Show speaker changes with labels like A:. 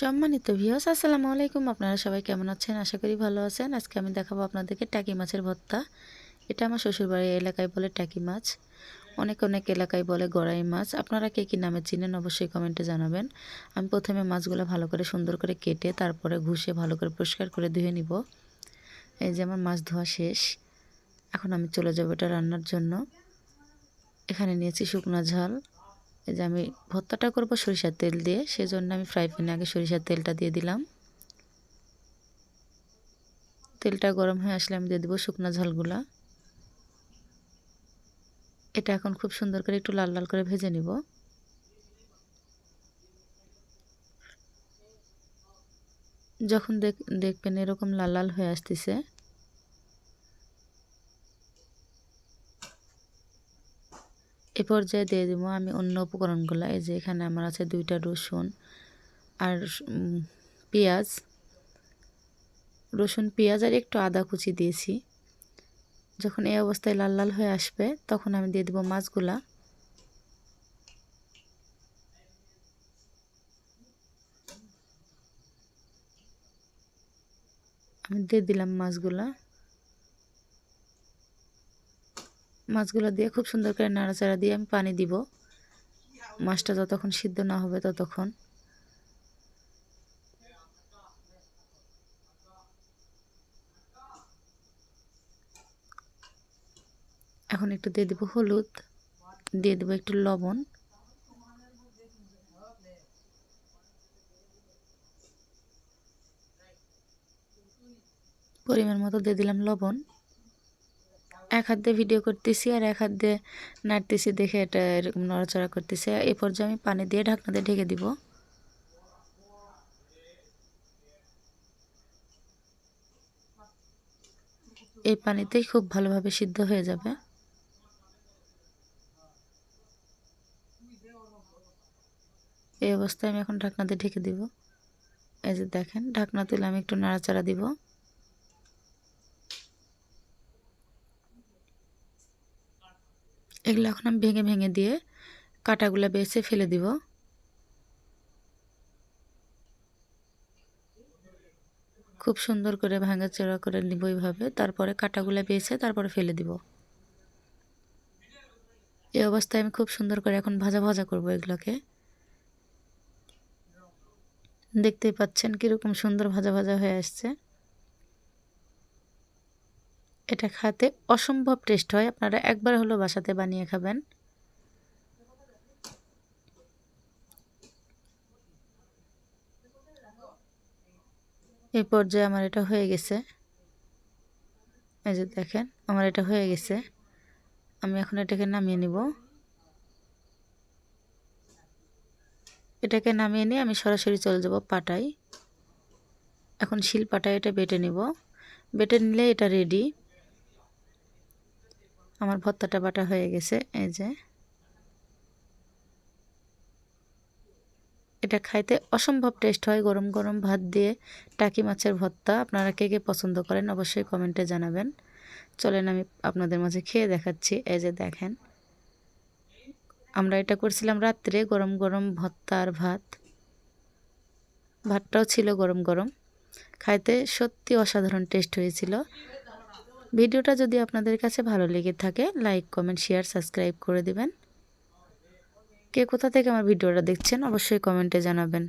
A: সম্মানিত ভিউস আসসালামু আলাইকুম। আপনারা সবাই কেমন আছেন? আশা করি ভালো আছেন। আজকে আমি দেখাবো আপনাদেরকে টাকি মাছের ভর্তা। এটা আমার শ্বশুরবাড়ির এলাকায় বলে টাকি মাছ। অনেক অনেক এলাকায় বলে গড়াই মাছ। আপনারা কে কী নামে চিনেন অবশ্যই কমেন্টে জানাবেন। আমি প্রথমে মাছগুলো ভালো করে সুন্দর করে কেটে, তারপরে ঘুষে ভালো করে পরিষ্কার করে ধুয়ে নিব। এই যে আমার মাছ ধোয়া শেষ। এখন আমি চলে যাব এটা রান্নার জন্য। এখানে নিয়েছি শুকনো ঝাল। এই যে আমি ভর্তাটা করব সরিষার তেল দিয়ে, সেজন্য আমি ফ্রাই প্যানে আগে সরিষার তেলটা দিয়ে দিলাম। তেলটা গরম হয়ে আসলে আমি দিয়ে দেবো শুকনো ঝালগুলা। এটা এখন খুব সুন্দর করে একটু লাল লাল করে ভেজে নিব। যখন দেখ, দেখবেন এরকম লাল লাল হয়ে আসতেছে এ পর্যায়ে দিয়ে দেবো আমি অন্য উপকরণগুলো। এই যে এখানে আমার আছে দুইটা রসুন আর পেঁয়াজ। রসুন, পেঁয়াজ আর একটু আদা কুচি দিয়েছি। যখন এই অবস্থায় লাল লাল হয়ে আসবে, তখন আমি দিয়ে দেবো মাছগুলা। আমি দিয়ে দিলাম মাছগুলা। মাছগুলো দিয়ে খুব সুন্দর করে নাড়াচাড়া দিয়ে আমি পানি দিব। মাছটা যতক্ষণ সিদ্ধ না হবে ততক্ষণ। এখন একটু দিয়ে দেবো হলুদ, দিয়ে দেবো একটু লবণ। পরিমাণ মতো দিয়ে দিলাম লবণ। এক হাত দিয়ে ভিডিও করতেছি আর এক হাত দিয়ে নাড়তেছি দেখে এটা এরকম নড়াচড়া করতেছে। এ পর্যায়ে আমি পানি দিয়ে ঢাকনা দিয়ে ঢেকে দিব। এই পানিতেই খুব ভালোভাবে সিদ্ধ হয়ে যাবে। এই অবস্থায় আমি এখন ঢাকনাতে ঢেকে দিব। এই যে দেখেন, ঢাকনা তুলে আমি একটু নাড়াচাড়া দিব। এগুলো এখন আমি ভেঙে ভেঙে দিয়ে কাটাগুলো বেছে ফেলে দিব। খুব সুন্দর করে ভাঙা চড়া করে নিব এইভাবে, তারপরে কাটাগুলো বেছে তারপরে ফেলে দিব। এই অবস্থায় আমি খুব সুন্দর করে এখন ভাজা ভাজা করব এগুলোকে। দেখতেই পাচ্ছেন কীরকম সুন্দর ভাজা ভাজা হয়ে আসছে। এটা খাতে অসম্ভব টেস্ট হয়। আপনারা একবার হলো বাসাতে বানিয়ে খাবেন। এই পর্যায়ে আমার এটা হয়ে গেছে। এই যে দেখেন, আমার এটা হয়ে গেছে। আমি এখন এটাকে নামিয়ে নিব। এটাকে নামিয়ে নিয়ে আমি সরাসরি চলে যাব পাটাই এখন শিল পাটায় এটা বেটে নিব। বেটে নিলে এটা রেডি আমার ভর্তাটা বাটা হয়ে গেছে, এই যে। এটা খাইতে অসম্ভব টেস্ট হয়, গরম গরম ভাত দিয়ে টাকি মাছের ভর্তা আপনারা কে কে পছন্দ করেন অবশ্যই কমেন্টে জানাবেন। চলেন আমি আপনাদের মাঝে খেয়ে দেখাচ্ছি, এই যে দেখেন। আমরা এটা করছিলাম রাত্রে, গরম গরম ভর্তা আর ভাত। ভাতটাও ছিল গরম গরম। খাইতে সত্যি অসাধারণ টেস্ট হয়েছিল। ভিডিওটা যদি আপনাদের কাছে ভালো লেগে থাকে, লাইক, কমেন্ট, শেয়ার, সাবস্ক্রাইব করে দিবেন। কে কোথা থেকে আমার ভিডিওটা দেখছেন, অবশ্যই কমেন্টে জানাবেন।